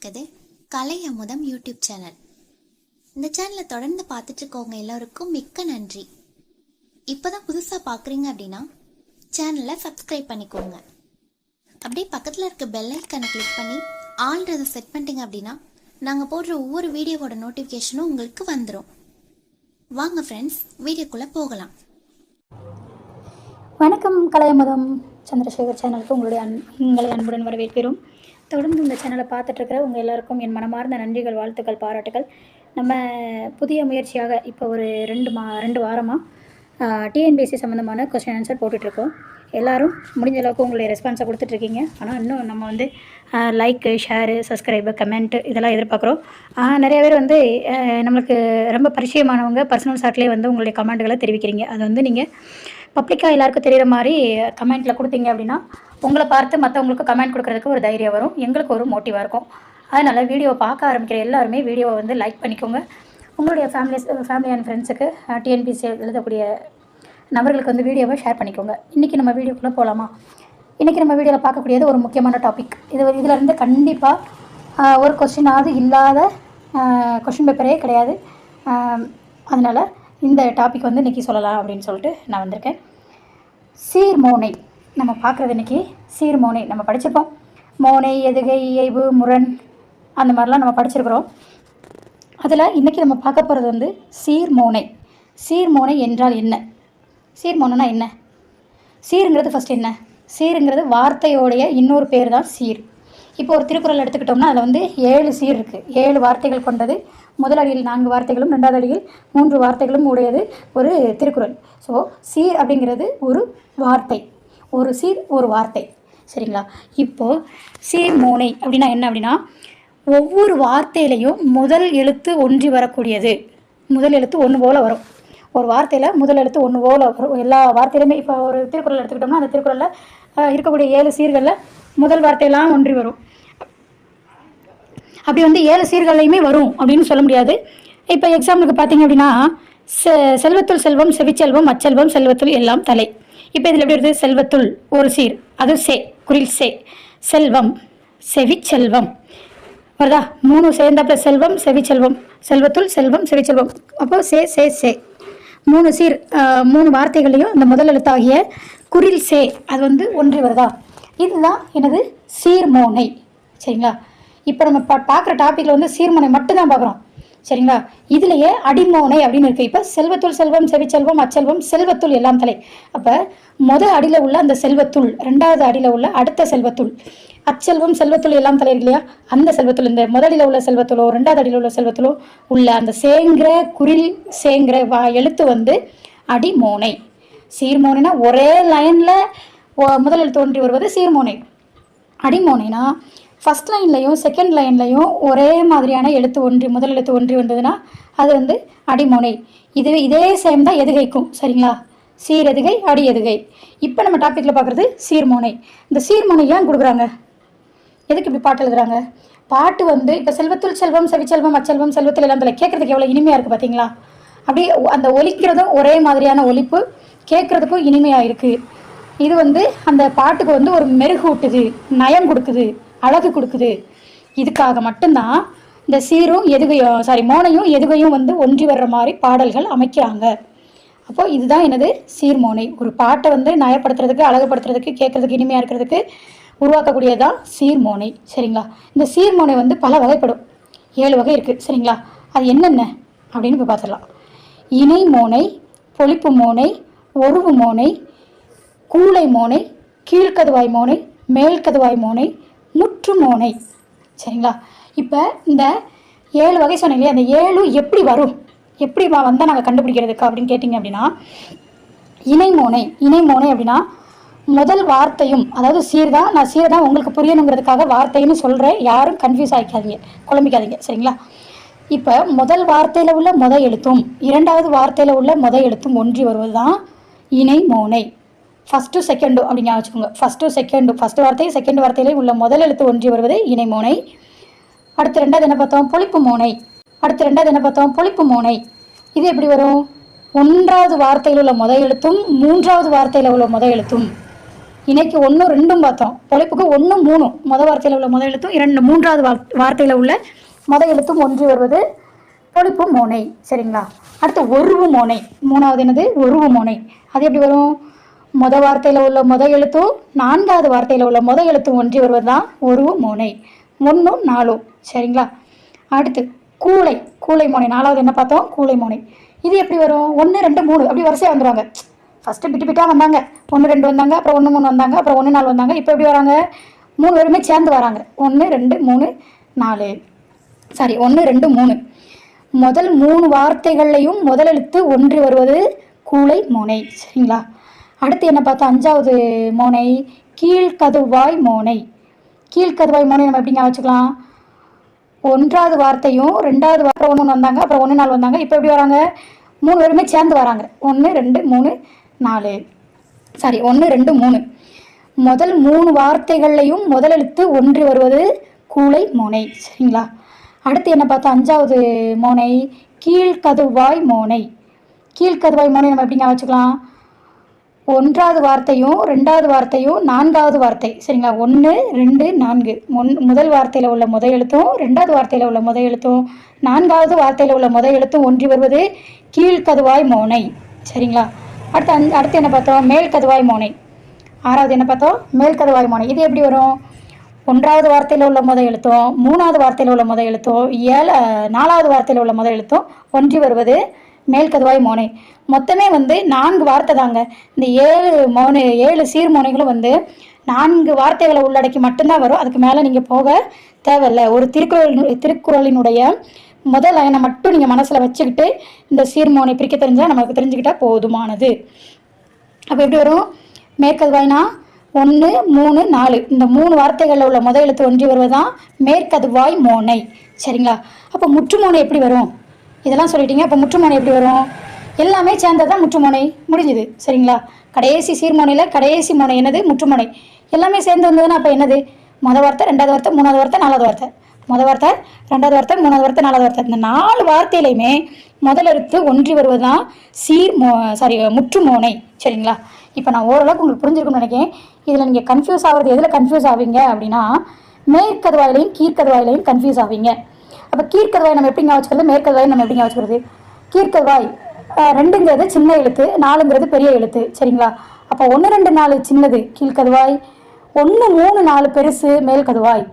இருக்குது கலை அமுதம் YouTube channel. இந்த சேனலை தொடர்ந்து பார்த்துட்டு இருக்கவங்க எல்லோருக்கும் மிக்க நன்றி. இப்போதான் புதுசாக பார்க்குறீங்க அப்படின்னா சேனலை சப்ஸ்கிரைப் பண்ணிக்கோங்க. அப்படியே பக்கத்தில் இருக்க பெல் ஐக்கனை கிளிக் பண்ணி ஆல்ரெடி செட் பண்ணிட்டீங்க அப்படின்னா நாங்கள் போடுற ஒவ்வொரு வீடியோவோட நோட்டிஃபிகேஷனும் உங்களுக்கு வந்துடும் வாங்க ஃப்ரெண்ட்ஸ் வீடியோக்குள்ளே போகலாம். வணக்கம் கலையமுதம் சந்திரசேகர் சேனலுக்கு உங்களுடைய அன் உங்களை அன்புடன் வரவேற்கிறோம். தொடர்ந்து இந்த சேனலை பார்த்துட்ருக்கிற உங்கள் எல்லாருக்கும் என் மனமார்ந்த நன்றிகள் வாழ்த்துக்கள் பாராட்டுகள் நம்ம புதிய முயற்சியாக இப்போ ஒரு ரெண்டு மா ரெண்டு வாரமாக டிஎன்பிஎஸ்சி சம்மந்தமான கொஸ்டின் ஆன்சர் போட்டுட்ருக்கோம் எல்லோரும் முடிஞ்ச அளவுக்கு உங்களுடைய ரெஸ்பான்ஸை கொடுத்துட்ருக்கீங்க ஆனால் இன்னும் நம்ம வந்து லைக்கு ஷேரு சப்ஸ்கிரைபு கமெண்ட்டு இதெல்லாம் எதிர்பார்க்குறோம். நிறைய பேர் வந்து நம்மளுக்கு ரொம்ப பரிச்சயமானவங்க பர்சனல் சாட்லேயே வந்து உங்களுடைய கமெண்ட்டுகளை தெரிவிக்கிறீங்க. அது வந்து நீங்கள் பப்ளிக்காக எல்லாருக்கும் தெரிகிற மாதிரி கமெண்ட்டில் கொடுத்தீங்க அப்படின்னா உங்களை பார்த்து மற்றவங்களுக்கு கமெண்ட் கொடுக்குறதுக்கு ஒரு தைரியம் வரும். எங்களுக்கு ஒரு மோட்டிவாக இருக்கும். அதனால் வீடியோ பார்க்க ஆரம்பிக்கிற எல்லாருமே வீடியோவை வந்து லைக் பண்ணிக்கோங்க. உங்களுடைய ஃபேமிலி ஃபேமிலி அண்ட் ஃப்ரெண்ட்ஸுக்கு டிஎன்பிசி எழுதக்கூடிய நபர்களுக்கு வந்து வீடியோவை ஷேர் பண்ணிக்கோங்க. இன்றைக்கி நம்ம வீடியோக்குள்ளே போகலாமா இன்றைக்கி நம்ம வீடியோவில் பார்க்கக்கூடியது ஒரு முக்கியமான டாபிக் இது இதிலேருந்து கண்டிப்பாக ஒரு கொஸ்டினாவது இல்லாத கொஷின் பேப்பரே கிடையாது. அதனால் இந்த டாபிக் வந்து இன்றைக்கி சொல்லலாம் அப்படின்னு சொல்லிட்டு நான் வந்திருக்கேன். சீர்மோனை நம்ம பார்க்குறது இன்றைக்கி சீர்மோனை நம்ம படிச்சிருப்போம். மோனை எதுகை இயைபு முரண் அந்த மாதிரிலாம் நம்ம படிச்சிருக்கிறோம். அதில் இன்றைக்கி நம்ம பார்க்க போகிறது வந்து சீர்மோனை சீர்மோனை என்றால் என்ன? சீர்மோனைனா என்ன? சீருங்கிறது ஃபஸ்ட் என்ன? சீருங்கிறது வார்த்தையோடைய இன்னொரு பேர் தான் சீர். இப்போ ஒரு திருக்குறள் எடுத்துக்கிட்டோம்னா அதில் வந்து ஏழு சீர் இருக்குது ஏழு வார்த்தைகள் கொண்டது. முதல் அடியில் நான்கு வார்த்தைகளும் ரெண்டாவது அடியில் மூன்று வார்த்தைகளும் உடையது ஒரு திருக்குறள். ஸோ சீர் அப்படிங்கிறது ஒரு வார்த்தை. ஒரு சீர் ஒரு வார்த்தை. சரிங்களா? இப்போது சீர்மோனை அப்படின்னா என்ன அப்படின்னா ஒவ்வொரு வார்த்தையிலையும் முதல் எழுத்து ஒன்றி வரக்கூடியது. முதல் எழுத்து ஒன்று போல் வரும். ஒரு வார்த்தையில் முதல் எழுத்து ஒன்று போல் வரும். எல்லா வார்த்தையிலுமே இப்போ ஒரு திருக்குறள் எடுத்துக்கிட்டோம்னா அந்த திருக்குறளில் இருக்கக்கூடிய ஏழு சீர்களில் முதல் வார்த்தையெல்லாம் ஒன்றி வரும். அப்படி வந்து ஏழு சீர்களையுமே வரும் அப்படின்னு சொல்ல முடியாது. இப்போ எக்ஸாம்பிளுக்கு பார்த்தீங்க அப்படின்னா செ செல்வத்துள் செல்வம் செவிச்செல்வம் அச்செல்வம் செல்வத்துள் எல்லாம் தலை. இப்போ இதில் எப்படி வருது? செல்வத்துள் ஒரு சீர். அது சே குரில் சே. செல்வம் செவிச்செல்வம். வருதா? மூணு சேர்ந்தாப்புல செல்வம் செவிச்செல்வம். செல்வத்துள் செல்வம் செவிச்செல்வம். அப்போது சே சே சே. மூணு சீர் மூணு வார்த்தைகளையும் இந்த முதல் எழுத்தாகிய குரில் சே அது வந்து ஒன்றி வருதா? இதுதான் எனது சீர்மோனை. சரிங்களா? இப்போ நம்ம பா பார்க்குற டாப்பிக்கில் வந்து சீர்மோனை மட்டும்தான் பார்க்குறோம். சரிங்களா? இதுலேயே அடிமோனை அப்படின்னு இருக்குது இப்போ செல்வத்துள் செல்வம் செவிச்செல்வம் அச்செல்வம் செல்வத்துள் எல்லாம் தலை. அப்போ முத அடியில் உள்ள அந்த செல்வத்துள் ரெண்டாவது அடியில் உள்ள அடுத்த செல்வத்துள் அச்செல்வம் செல்வத்துள் எல்லாம் தலை இருக்கு இல்லையா? அந்த செல்வத்துள் இந்த முதலில் உள்ள செல்வத்துளோ ரெண்டாவது அடியில் உள்ள செல்வத்துளோ உள்ள அந்த சேங்கிற குரில் சேங்கிற வா எழுத்து வந்து அடிமோனை. சீர்மோனைனா ஒரே லைனில் முதலில் தோன்றி வருவது சீர்மோனை. அடிமோனைனா ஃபஸ்ட் லைன்லையும் செகண்ட் லைன்லையும் ஒரே மாதிரியான எழுத்து ஒன்றி முதல் எழுத்து ஒன்றி வந்ததுன்னா அது வந்து அடிமோனை. இது இதே சேம் தான் எதுகைக்கும் சரிங்களா? சீரெதுகை அடி எதுகை. இப்போ நம்ம டாப்பிக்கில் பார்க்குறது சீர்மோனை. இந்த சீர்மோனை ஏன் கொடுக்குறாங்க? எதுக்கு இப்படி பாட்டு எழுதுறாங்க? பாட்டு வந்து இப்போ செல்வத்துள் செல்வம் செவிச்செல்வம் அச்செல்வம் செல்வத்தில் எல்லாம் கேட்குறதுக்கு எவ்வளோ இனிமையாக இருக்குது பார்த்தீங்களா அப்படியே அந்த ஒலிக்கிறதும் ஒரே மாதிரியான ஒலிப்பு கேட்குறதுக்கும் இனிமையாக இருக்குது இது வந்து அந்த பாட்டுக்கு வந்து ஒரு மெருகூட்டுது நயம் கொடுக்குது. அழகு கொடுக்குது. இதுக்காக மட்டும்தான் இந்த சீரும் எதுகையும் சாரி மோனையும் எதுகையும் வந்து ஒன்றி வர்ற மாதிரி பாடல்கள் அமைக்கிறாங்க. அப்போ இதுதான் எனது சீர்மோனை. ஒரு பாட்டை வந்து நயப்படுத்துறதுக்கு அழகுபடுத்துறதுக்கு கேட்கறதுக்கு இனிமையாக இருக்கிறதுக்கு உருவாக்கக்கூடியதான் சீர்மோனை. சரிங்களா? இந்த சீர்மோனை வந்து பல வகைப்படும். ஏழு வகை இருக்குது சரிங்களா? அது என்னென்ன? அப்படின்னு இப்போ பார்த்துடலாம். இணை மோனை பொழிப்பு மோனை ஒருவு மோனை கூளை மோனை கீழ்க்கதுவாய் மோனை மேல்கதுவாய் மோனை முற்றுமோனை. சரிங்களா? இப்போ இந்த ஏழு வகை சொன்னீங்களே அந்த ஏழும் எப்படி வரும்? எப்படி வந்தால் நாங்கள் கண்டுபிடிக்கிறதுக்கு அப்படின்னு கேட்டிங்க அப்படின்னா இணைமோனை இணைமோனை அப்படின்னா முதல் வார்த்தையும் அதாவது சீர் தான் நான் சீர் தான் உங்களுக்கு புரியணுங்கிறதுக்காக வார்த்தைன்னு சொல்கிறேன் யாரும் கன்ஃபியூஸ் ஆகிக்காதீங்க குழம்பிக்காதீங்க சரிங்களா? இப்போ முதல் வார்த்தையில் உள்ள முத எழுத்தும் இரண்டாவது வார்த்தையில் உள்ள முத எழுத்தும் ஒன்றி வருவது தான் இணை மோனை ஃபஸ்ட்டு செகண்டு அப்படி ஞாபகம் வச்சுக்கோங்க. ஃபஸ்ட்டு செகண்டு ஃபஸ்ட்டு வார்த்தை செகண்ட் வார்த்தையிலே உள்ள முதல் எழுத்து ஒன்றி வருவது இணைமோனை. அடுத்து ரெண்டாவது என்ன பார்த்தோம்? பொழிப்பு மோனை. அடுத்து ரெண்டாவது என்ன பார்த்தோம்? பொழிப்பு மோனை. இது எப்படி வரும்? ஒன்றாவது வார்த்தையில் உள்ள முத எழுத்தும் மூன்றாவது வார்த்தையில் உள்ள முத எழுத்தும். இணைக்கு ஒன்று ரெண்டும் பார்த்தோம். பொழைப்புக்கு ஒன்று மூணும். முத வார்த்தையில் உள்ள முத எழுத்தும் இரண்டு மூன்றாவது வார்த்தையில் உள்ள முத எழுத்தும் ஒன்றி வருவது பொழிப்பு மோனை. சரிங்களா? அடுத்து ஒருவு மோனை. மூணாவது என்னது? ஒருவு மோனை. அது எப்படி வரும்? முத வார்த்தையில் உள்ள முத எழுத்தும் நான்காவது வார்த்தையில் உள்ள முத எழுத்தும் ஒன்றி வருவது தான் ஒரு மூனை. ஒன்றும் நாலும். சரிங்களா? அடுத்து கூளை கூளை மூனை. நாலாவது என்ன பார்த்தோம்? கூளை மூனை. இது எப்படி வரும்? ஒன்று ரெண்டு மூணு. அப்படி வரிசையாக வந்துடுவாங்க ஃபஸ்ட்டு பிட்டு பிட்டாக வந்தாங்க. ஒன்று ரெண்டு வந்தாங்க. அப்புறம் ஒன்று மூணு வந்தாங்க. அப்புறம் ஒன்று நாலு வந்தாங்க. இப்போ எப்படி வராங்க? மூணு பேருமே சேர்ந்து வராங்க. ஒன்று ரெண்டு மூணு நாலு. சாரி ஒன்று ரெண்டு மூணு. முதல் மூணு வார்த்தைகள்லையும் முதல் எழுத்து ஒன்றி வருவது கூளை மூனை. சரிங்களா? அடுத்து என்ன பார்த்தா அஞ்சாவது மோனை கீழ்கதுவாய் மோனை. கீழ்கதுவாய் மோனை நம்ம எப்படிங்க வச்சுக்கலாம்? ஒன்றாவது வார்த்தையும் ரெண்டாவது வார்த்தை ஒன்று ஒன்று வந்தாங்க அப்புறம் ஒன்று நாலு வந்தாங்க. இப்போ எப்படி வராங்க? மூணு பேருமே சேர்ந்து வராங்க. ஒன்று ரெண்டு மூணு நாலு. சாரி ஒன்று ரெண்டு மூணு. முதல் மூணு வார்த்தைகள்லையும் முதல் எழுத்து ஒன்றி வருவது கூளை மோனை. சரிங்களா? அடுத்து என்ன பார்த்தா அஞ்சாவது மோனை கீழ்கதுவாய் மோனை. கீழ்கதுவாய் மோனை நம்ம எப்படிங்க வச்சுக்கலாம்? ஒன்றாவது வார்த்தையும் ரெண்டாவது வார்த்தையும் நான்காவது வார்த்தை. சரிங்களா? ஒன்று ரெண்டு நான்கு. ஒன் முதல் வார்த்தையில் உள்ள முத எழுத்தும் ரெண்டாவது வார்த்தையில் உள்ள முத எழுத்தும் நான்காவது வார்த்தையில் உள்ள முத எழுத்தும் ஒன்றி வருவது கீழ்கதுவாய் மோனை. சரிங்களா? அடுத்து அந் அடுத்து என்ன பார்த்தோம்? மேல் கதுவாய் மோனை. ஆறாவது என்ன பார்த்தோம்? மேல் கதுவாய் மோனை. இது எப்படி வரும்? ஒன்றாவது வார்த்தையில் உள்ள முத எழுத்தும் மூணாவது வார்த்தையில் உள்ள முத எழுத்தும் ஏழு நாலாவது வார்த்தையில் உள்ள முத எழுத்தும் ஒன்றி வருவது மேல்கதுவாய் மோனை. மொத்தமே வந்து நான்கு வார்த்தை தாங்க. இந்த ஏழு மோனை ஏழு சீர்மோனைகளும் வந்து நான்கு வார்த்தைகளை உள்ளடக்கி மட்டும்தான் வரும். அதுக்கு மேலே நீங்கள் போக தேவையில்லை. ஒரு திருக்குறள் திருக்குறளினுடைய முதல் லைனை மட்டும் நீங்கள் மனசில் வச்சுக்கிட்டு இந்த சீர்மோனை பிரிக்க தெரிஞ்சால் நமக்கு தெரிஞ்சுக்கிட்டால் போதுமானது. அப்போ எப்படி வரும்? மேற்கதுவாய்னா ஒன்று மூணு நாலு. இந்த மூணு வார்த்தைகளில் உள்ள முதல் எழுத்து ஒன்றி வருவதுதான் மேற்கதுவாய் மோனை. சரிங்களா? அப்போ முற்றுமோனை எப்படி வரும்? இதெல்லாம் சொல்லிட்டீங்க. அப்போ முற்றுமோனை எப்படி வரும்? எல்லாமே சேர்ந்தது தான் முற்றுமோனை முடிஞ்சுது. சரிங்களா? கடைசி சீர்மோனையில் கடைசி மோனை என்னது? முற்றுமோனை எல்லாமே சேர்ந்து வந்ததுன்னா அப்போ என்னது? மொதல் வார்த்தை ரெண்டாவது வார்த்தை மூணாவது வார்த்தை நாலாவது வார்த்தை. முத வார்த்தை ரெண்டாவது வார்த்தை மூணாவது வார்த்தை நாலாவது வார்த்தை. இந்த நாலு வார்த்தையிலையுமே முதல் ஒன்றி வருவது தான் சீர் மோ சாரி முற்றுமோனை சரிங்களா? இப்போ நான் ஓரளவுக்கு உங்களுக்கு புரிஞ்சிருக்கும்னு நினைக்கிறேன். இதில் நீங்கள் கன்ஃபியூஸ் ஆகிறது எதில் கன்ஃபியூஸ் ஆவீங்க அப்படின்னா மேற்கதவாயிலையும் கீழ்கதுவாயிலையும் கன்ஃபியூஸ் ஆவீங்க. அப்போ கீழ்கதுவாய் நம்ம எப்படிங்க வச்சுக்கிறது மேற்கதுவாய் நம்ம எப்படிங்க வச்சுக்கிறது கீழ்கதுவாய் ரெண்டுங்கிறது சின்ன எழுத்து நாலுங்கிறது பெரிய எழுத்து சரிங்களா? அப்போ ஒன்று ரெண்டு நாலு சின்னது கீழ்கதுவாய் ஒன்று மூணு நாலு பெருசு மேல் கதுவாய்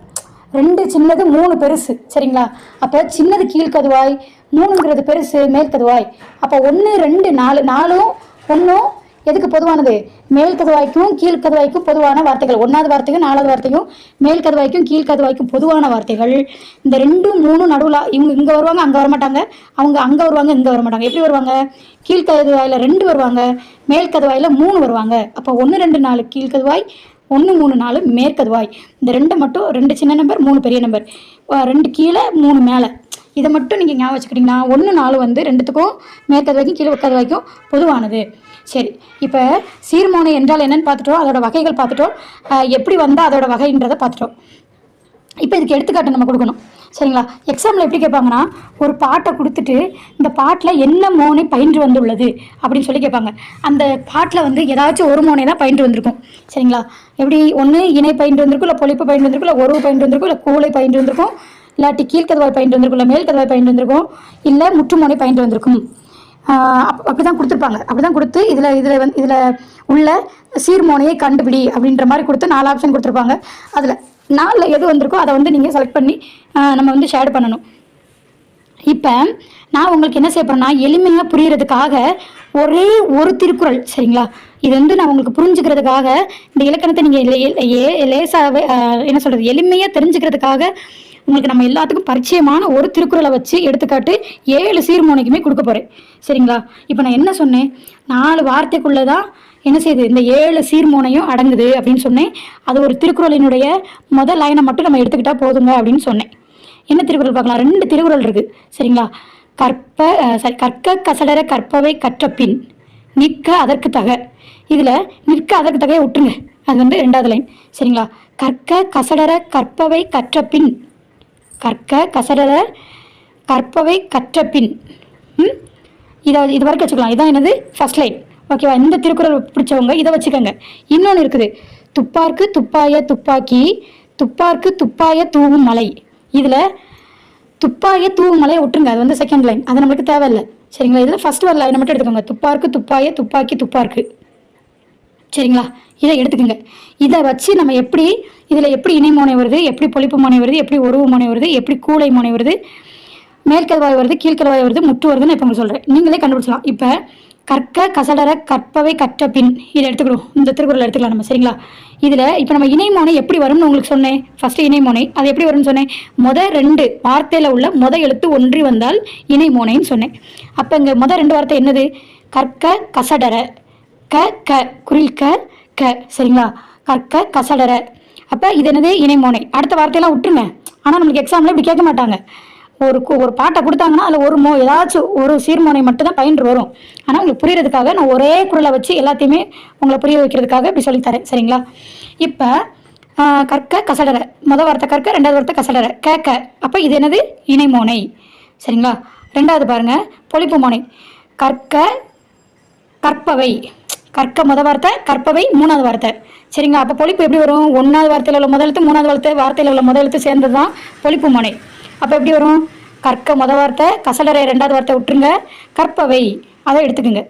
ரெண்டு சின்னது மூணு பெருசு சரிங்களா? அப்போ சின்னது கீழ்கதுவாய் மூணுங்கிறது பெருசு மேல் கதுவாய் அப்போ ஒன்று ரெண்டு நாலு நாலும் ஒன்றும் எதுக்கு பொதுவானது? மேல் கதுவாய்க்கும் கீழ் கதவாய்க்கும் பொதுவான வார்த்தைகள். ஒன்றாவது வார்த்தையும் நாலாவது வார்த்தையும் மேல் கதுவாய்க்கும் கீழ் கதவாய்க்கும் பொதுவான வார்த்தைகள். இந்த ரெண்டும் மூணு நடுவில் இவங்க இங்கே வருவாங்க அங்கே வரமாட்டாங்க. அவங்க அங்கே வருவாங்க இங்கே வரமாட்டாங்க. எப்படி வருவாங்க? கீழ்கதவாயில் ரெண்டு வருவாங்க மேல் கதுவாயில் மூணு வருவாங்க. அப்போ ஒன்று ரெண்டு நாலு கீழ்கதவாய் ஒன்று மூணு நாலு மேற்கதுவாய் இந்த ரெண்டு மட்டும் ரெண்டு சின்ன நம்பர் மூணு பெரிய நம்பர் ரெண்டு கீழே மூணு மேலே. இதை மட்டும் நீங்கள் ஞாபகம் வச்சுக்கிட்டிங்கன்னா ஒன்று நாலு வந்து ரெண்டுத்துக்கும் மேற்கதுவாய்க்கும் கீழே உட்கதுவாய்க்கும் பொதுவானது. சரி இப்போ சீர்மோனை என்றால் என்னன்னு பார்த்துட்டோம் அதோட வகைகள் பார்த்துட்டோம் எப்படி வந்தால் அதோட வகைன்றதை பார்த்துட்டோம். இப்போ இதுக்கு எடுத்துக்காட்டு நம்ம கொடுக்கணும். சரிங்களா? எக்ஸாமில் எப்படி கேட்பாங்கன்னா ஒரு பாட்டை கொடுத்துட்டு இந்த பாட்டில் என்ன மோனை பயின்று வந்துள்ளது அப்படின்னு சொல்லி கேட்பாங்க. அந்த பாட்டில் வந்து ஏதாச்சும் ஒரு மோனை தான் பயின்று வந்திருக்கும். சரிங்களா? எப்படி? ஒன்று இணை பயின்று வந்திருக்கும் இல்லை பொழிப்பு பயின்று வந்திருக்கும் இல்லை உறவு பயின்று வந்திருக்கும் இல்லை கூலை பயின்று வந்திருக்கும் இல்லாட்டி கீழ்கதவாய் பயின்று வந்திருக்கும் இல்லை மேல் கதவாய் பயின்று வந்திருக்கும் இல்லை முற்றுமோனை பயின்று வந்திருக்கும். அப்படி தான் கொடுத்துருப்பாங்க. அப்படி தான் கொடுத்து இதில் இதில் வந்து இதில் உள்ள சீர்மோனையை கண்டுபிடி அப்படின்ற மாதிரி கொடுத்து நாலு ஆப்ஷன் கொடுத்துருப்பாங்க. அதில் நாலில் எது வந்திருக்கோ அதை வந்து நீங்கள் செலக்ட் பண்ணி நம்ம வந்து ஷேர் பண்ணணும். இப்போ நான் உங்களுக்கு என்ன செய்ய எளிமையாக புரியறதுக்காக ஒரே ஒரு திருக்குறள் சரிங்களா? இது வந்து நான் உங்களுக்கு புரிஞ்சுக்கிறதுக்காக இந்த இலக்கணத்தை நீங்கள் லேசாகவே என்ன சொல்கிறது எளிமையாக தெரிஞ்சுக்கிறதுக்காக உங்களுக்கு நம்ம எல்லாத்துக்கும் பரிச்சயமான ஒரு திருக்குறளை வச்சு எடுத்துக்காட்டு ஏழு சீர்மோனைக்குமே கொடுக்க போகிறேன் சரிங்களா? இப்போ நான் என்ன சொன்னேன்? நாலு வார்த்தைக்குள்ளே தான் என்ன செய்யுது? இந்த ஏழு சீர்மோனையும் அடங்குது அப்படின்னு சொன்னேன். அது ஒரு திருக்குறளினுடைய முதல் லைனை மட்டும் நம்ம எடுத்துக்கிட்டால் போதுங்க அப்படின்னு சொன்னேன். என்ன திருக்குறள் பார்க்கலாம்? ரெண்டு திருக்குறள் இருக்குது சரிங்களா? கற்ப சாரி கற்க கசடர கற்பவை கற்ற பின் நிற்க அதற்கு தக. இதில் நிற்க அதற்கு தகையை விட்டுருங்க. அது வந்து ரெண்டாவது லைன். சரிங்களா? கற்க கசடர கற்பவை கற்ற பின் கற்க கசடர கற்பவை கற்ற பின் ம்? இதை இது வரைக்கும் வச்சுக்கலாம். இதான் என்னது? ஃபர்ஸ்ட் லைன் ஓகேவா இந்த திருக்குறள் பிடிச்சவங்க இதை வச்சுக்கோங்க. இன்னொன்று இருக்குது. துப்பார்க்கு துப்பாய துப்பாக்கி துப்பார்க்கு துப்பாய தூவும் மலை. இதில் துப்பாய தூவும் மலையை விட்டுருங்க அது வந்து செகண்ட் லைன் அது நம்மளுக்கு தேவையில்லை. சரிங்களா? இதில் ஃபஸ்ட் வர லைனை மட்டும் எடுத்துக்கோங்க. துப்பார்க்கு துப்பாய துப்பாக்கி துப்பார்க்கு. சரிங்களா? இதை எடுத்துக்கோங்க. இதை வச்சு நம்ம எப்படி இதில் எப்படி இணை மோனை வருது எப்படி பொழிப்பு மோனை வருது எப்படி உருவு மோனை வருது எப்படி கூளை மோனை வருது மேற்கல்வாய் வருது கீழ்கல்வாய் வருது முட்டு வருதுன்னு இப்போ உங்களுக்கு சொல்கிறேன் நீங்களே கண்டுபிடிச்சலாம் இப்போ கற்க கசடர கற்பவை கற்ற பின் இதை எடுத்துக்கிறோம் இந்த திருக்குறள் எடுத்துக்கலாம் நம்ம சரிங்களா? இதில் இப்போ நம்ம இணைமோனை எப்படி வரும்னு உங்களுக்கு சொன்னேன். ஃபஸ்ட்டு இணைமோனை அது எப்படி வரும்னு சொன்னேன்? முத ரெண்டு வார்த்தையில் உள்ள முத எழுத்து ஒன்றி வந்தால் இணைமோனைன்னு சொன்னேன். அப்போ இங்கே முத ரெண்டு வார்த்தை என்னது? கற்க கசடர க க குரில் க க சரிங்களா? கற்க கசடர. அப்போ இது என்னது? இணைமோனை அடுத்த வார்த்தையெல்லாம் விட்டுருங்க. ஆனால் நம்மளுக்கு எக்ஸாமில் இப்படி கேட்க மாட்டாங்க. ஒரு கு- ஒரு பாட்டை கொடுத்தாங்கன்னா அதில் ஒரு மோ ஏதாச்சும் ஒரு சீர்மோனை மட்டும்தான் பயின்று வரும். ஆனால் உங்களுக்கு புரியறதுக்காக நான் ஒரே குரலை வச்சு எல்லாத்தையுமே உங்களை புரிய வைக்கிறதுக்காக இப்படி சொல்லித்தரேன் சரிங்களா? இப்போ கற்க கசடர. முதல் வார்த்தை கற்க ரெண்டாவது வார்த்தை கசடர. க அப்போ இது என்னது? இணைமோனை சரிங்களா? ரெண்டாவது பாருங்க. பொழிப்பு மோனை. கற்க கற்பவை. கற்க முத வார்த்தை கற்பவை மூணாவது வார்த்தை. சரிங்க அப்போ பொழிப்பு எப்படி வரும்? ஒன்றாவது வார்த்தையில் உள்ள முதலெழுத்து மூணாவது வார்த்தை வார்த்தையில் உள்ள முதலெழுத்து சேர்ந்தது தான் பொழிப்பு மோனை. அப்போ எப்படி வரும்? கற்க முத வார்த்தை கசலரை ரெண்டாவது வார்த்தை விட்டுருங்க. கற்பவை அதை எடுத்துக்கோங்க.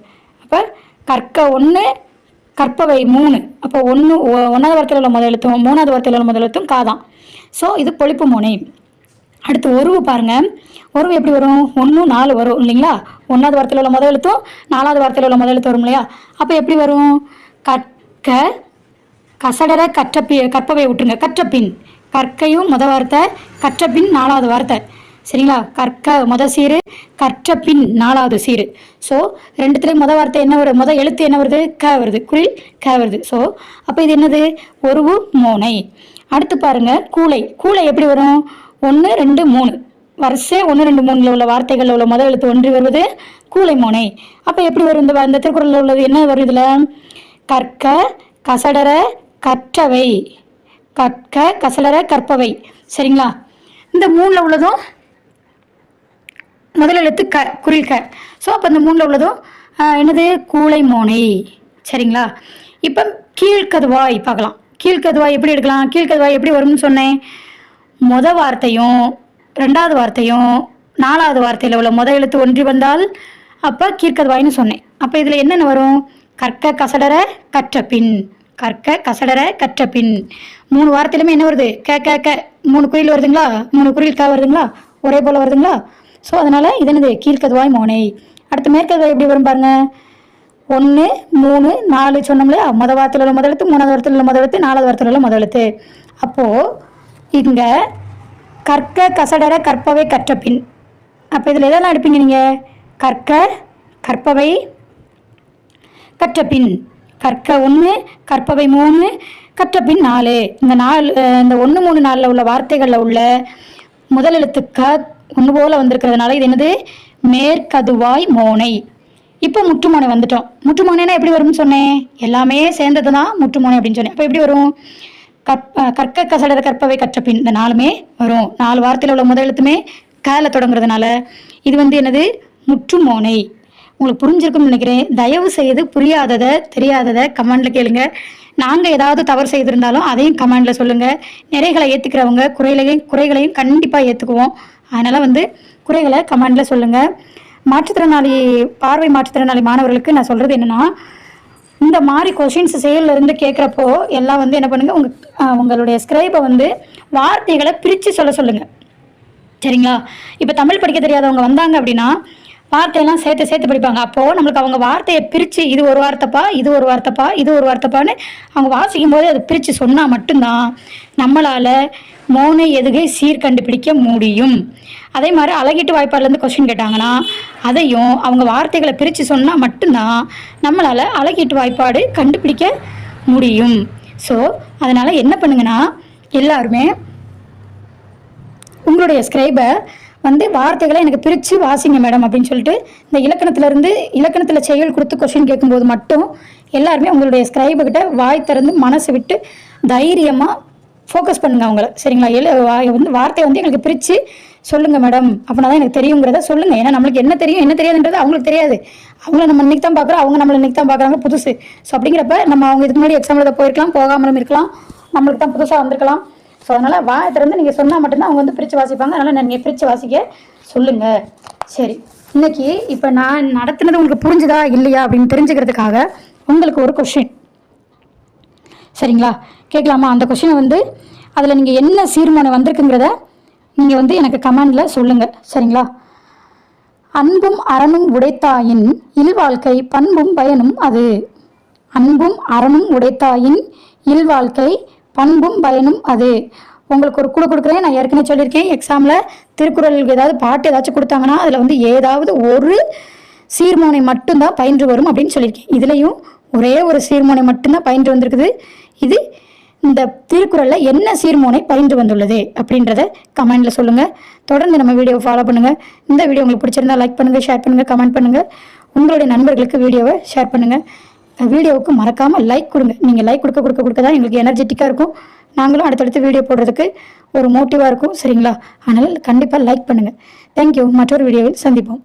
அப்போ கற்க ஒன்று கற்பவை மூணு. அப்போ ஒன்று ஒன்றாவது வார்த்தையில் உள்ள முதலெழுத்தும் மூணாவது வார்த்தையில் உள்ள முதலெழுத்தும் காதான் ஸோ இது பொழிப்பு முனை. அடுத்து உருவு பாருங்க. உருவு எப்படி வரும்? ஒன்று நாலு வரும் இல்லைங்களா? ஒன்றாவது வாரத்தில் உள்ள முதல் எழுத்தும் நாலாவது வாரத்தில் உள்ள முதல் எழுத்து வரும் இல்லையா? அப்போ எப்படி வரும்? கற்க கசடர கற்றப்பி கற்பவை விட்டுருங்க கற்றப்பின். கற்கையும் முத வார்த்தை கற்றப்பின் நாலாவது வார்த்தை. சரிங்களா? கற்க முத சீரு கற்ற பின் நாலாவது சீரு. ஸோ ரெண்டுத்துலேயும் முத வார்த்தை என்ன வருது? முத எழுத்து என்ன வருது? க வருது. குறி க வருது. ஸோ அப்போ இது என்னது? ஒருவு மோனை. அடுத்து பாருங்க கூளை கூளை எப்படி வரும்? ஒன்று ரெண்டு மூணு. வரிசை ஒன்று ரெண்டு மூணில் உள்ள வார்த்தைகளில் உள்ள முதல் எழுத்து ஒன்று வருவது கூலைமோனை. அப்போ எப்படி வரும் இந்த இந்த திருக்குறளில் உள்ளது? என்ன வரும் இதில்? கற்க கசடர கற்றவை. கற்க கசடர கற்பவை. சரிங்களா? இந்த மூணில் உள்ளதும் முதல் எழுத்து க குறில் க. ஸோ அப்போ இந்த மூணில் உள்ளதும் என்னது? கூலைமோனை. சரிங்களா? இப்போ கீழ்கதுவாய் பார்க்கலாம். கீழ்கதுவாய் எப்படி எடுக்கலாம்? கீழ்கதுவாய் எப்படி வரும்னு சொன்னேன். முத வார்த்தையும் ரெண்டாவது வார்த்தையும் நாலாவது வார்த்தையில் உள்ள முத எழுத்து ஒன்றி வந்தால் அப்போ கீழ்கதுவாய்னு சொன்னேன். அப்போ இதில் என்னென்ன வரும்? கற்க கசடர கற்ற பின் கற்க கசடர கற்ற பின் மூணு வார்த்தையிலுமே என்ன வருது? க க க. மூணு குயில் வருதுங்களா? மூணு குயில் க வருதுங்களா? ஒரே போல் வருதுங்களா? ஸோ அதனால் இது என்னது? கீழ்கதுவாய் மோனை. அடுத்து மேற்கதுவாய் எப்படி வரும் பாருங்க. ஒன்று மூணு நாலு சொன்னோம்லையா முத வாரத்தில் உள்ள முதலெழுத்து மூணாவது வாரத்தில் உள்ள முதலெழுத்து நாலாவது வாரத்தில் உள்ள முதலெழுத்து அப்போது இங்கே கற்க கசடர கற்பவை கற்ற பின் அப்போ இதில் எதெல்லாம் எடுப்பீங்க நீங்கள் கற்க கற்பவை கற்ற பின் கற்க ஒன்று கற்பவை மூணு கற்ற பின் நாலு. இந்த நாலு இந்த ஒன்று மூணு நாளில் உள்ள வார்த்தைகளில் உள்ள முதல் எழுத்து க ஒன்று போல் வந்திருக்கிறதுனால இது என்னது? மேற்கதுவாய் மோனை. இப்போ முற்றுமோனை வந்துட்டோம். முற்றுமோனைனா எப்படி வரும்னு சொன்னேன்? எல்லாமே சேர்ந்தது தான் முற்றுமோனை அப்படின்னு சொன்னேன். அப்போ எப்படி வரும்? கற்ப கற்க கசடர கற்பவை கற்ற பின் இந்த நாலுமே வரும். நாலு வார்த்தையில் உள்ள முதல் எழுத்துமே கால தொடங்குறதுனால இது வந்து என்னது? முற்றுமோனை. உங்களுக்கு புரிஞ்சிருக்கும்னு நினைக்கிறேன். தயவு செய்து புரியாததை தெரியாததை கமெண்டில் கேளுங்க. நாங்கள் ஏதாவது தவறு செய்திருந்தாலும் அதையும் கமெண்டில் சொல்லுங்கள் நிறைகளை ஏற்றுக்கிறவங்க குறைகளையும் குறைகளையும் கண்டிப்பாக ஏற்றுக்குவோம் அதனால் வந்து குறைகளை கமெண்டில் சொல்லுங்கள் மாற்றுத்திறனாளி பார்வை மாற்றுத்திறனாளி மாணவர்களுக்கு நான் சொல்கிறது என்னென்னா இந்த மாதிரி கொஷின்ஸ் செயல்ல இருந்து கேட்குறப்போ எல்லாம் வந்து என்ன பண்ணுங்க உங்க அஹ், உங்களுடைய ஸ்கிரைபை வந்து வார்த்தைகளை பிரித்து சொல்ல சொல்லுங்க. சரிங்களா? இப்போ தமிழ் படிக்க தெரியாதவங்க வந்தாங்க அப்படின்னா வார்த்தையெல்லாம் சேர்த்து சேர்த்து படிப்பாங்க. அப்போது நம்மளுக்கு அவங்க வார்த்தையை பிரித்து இது ஒரு வார்த்தைப்பா இது ஒரு வார்த்தைப்பா இது ஒரு வார்த்தைப்பான்னு அவங்க வாசிக்கும் போது அதை பிரித்து சொன்னால் மட்டும்தான் நம்மளால் மோனை எதுகை சீர் கண்டுபிடிக்க முடியும். அதே மாதிரி அழகிட்டு வாய்ப்பாடுலேருந்து கொஸ்டின் கேட்டாங்கன்னா அதையும் அவங்க வார்த்தைகளை பிரித்து சொன்னால் மட்டும்தான் நம்மளால் அழகிட்டு வாய்ப்பாடு கண்டுபிடிக்க முடியும். ஸோ அதனால் என்ன பண்ணுங்கன்னா எல்லாருமே உங்களுடைய ஸ்கிரைபை வந்து வார்த்தைகளை எனக்கு பிரித்து வாசிங்க மேடம் அப்படின்னு சொல்லிட்டு இந்த இலக்கணத்திலேருந்து இலக்கணத்தில் செயல் கொடுத்து கொஷின் கேட்கும்போது மட்டும் எல்லாருமே உங்களுடைய ஸ்கிரைபு கிட்ட வாய் திறந்து மனசு விட்டு தைரியமாக ஃபோக்கஸ் பண்ணுங்க அவங்கள. சரிங்களா? எழு வந்து வார்த்தையை வந்து எங்களுக்கு பிரித்து சொல்லுங்கள் மேடம். அப்படின்னா தான் எனக்கு தெரியுங்கிறத சொல்லுங்கள் ஏன்னா நம்மளுக்கு என்ன தெரியும் என்ன தெரியாதுன்றது அவங்களுக்கு தெரியாது. அவங்கள நம்ம இன்னைக்கு தான் பார்க்குறோம் அவங்க நம்மளை இன்னைக்கு தான் பார்க்குறாங்க புதுசு. ஸோ அப்படிங்கிறப்ப நம்ம அவங்க இதுக்கு முன்னாடி எக்ஸாம் எழுத போயிருக்கலாம் போகாமலும் இருக்கலாம். நம்மளுக்கு தான் புதுசாக வந்திருக்கலாம். ஸோ அதனால் வாயை திறந்து நீங்கள் சொன்னால் மட்டும்தான் அவங்க வந்து பிரித்து வாசிப்பாங்க. அதனால் நீங்கள் பிரித்து வாசிக்க சொல்லுங்கள் சரி. இன்னைக்கு இப்போ நான் நடத்துனது உங்களுக்கு புரிஞ்சுதா இல்லையா அப்படின்னு தெரிஞ்சுக்கிறதுக்காக உங்களுக்கு ஒரு கொஷின் சரிங்களா? கேட்கலாமா? அந்த கொஷினை வந்து அதில் நீங்கள் என்ன சீர்மானம் வந்திருக்குங்கிறத நீங்கள் வந்து எனக்கு கமெண்டில் சொல்லுங்கள் சரிங்களா? அன்பும் அறனும் உடைத்தாயின் இல்வாழ்க்கை பண்பும் பயனும் அது. அன்பும் அறனும் உடைத்தாயின் இல்வாழ்க்கை பண்பும் பயனும் அது. உங்களுக்கு ஒரு குழு கொடுக்குறேன். நான் ஏற்கனவே சொல்லியிருக்கேன். எக்ஸாமில் திருக்குறளுக்கு ஏதாவது பாட்டு ஏதாச்சும் கொடுத்தாங்கன்னா அதில் வந்து ஏதாவது ஒரு சீர்மோனை மட்டும்தான் பயின்று வரும் அப்படின்னு சொல்லியிருக்கேன். இதுலேயும் ஒரே ஒரு சீர்மோனை மட்டும்தான் பயின்று வந்திருக்குது. இது இந்த திருக்குறளில் என்ன சீர்மோனை பயின்று வந்துள்ளது அப்படின்றத கமெண்ட்டில் சொல்லுங்கள் தொடர்ந்து நம்ம வீடியோவை ஃபாலோ பண்ணுங்கள் இந்த வீடியோ உங்களுக்கு பிடிச்சிருந்தா லைக் பண்ணுங்கள் ஷேர் பண்ணுங்கள் கமெண்ட் பண்ணுங்கள் உங்களுடைய நண்பர்களுக்கு வீடியோவை ஷேர் பண்ணுங்கள் வீடியோவுக்கு மறக்காமல் லைக் கொடுங்க. நீங்கள் லைக் கொடுக்க கொடுக்க கொடுக்க தான் எங்களுக்கு எனர்ஜெட்டிக்காக இருக்கும். நாங்களும் அடுத்தடுத்து வீடியோ போடுறதுக்கு ஒரு மோட்டிவாக இருக்கும் சரிங்களா? அதனால் கண்டிப்பாக லைக் பண்ணுங்கள் தேங்க்யூ மற்றொரு வீடியோவில் சந்திப்போம்.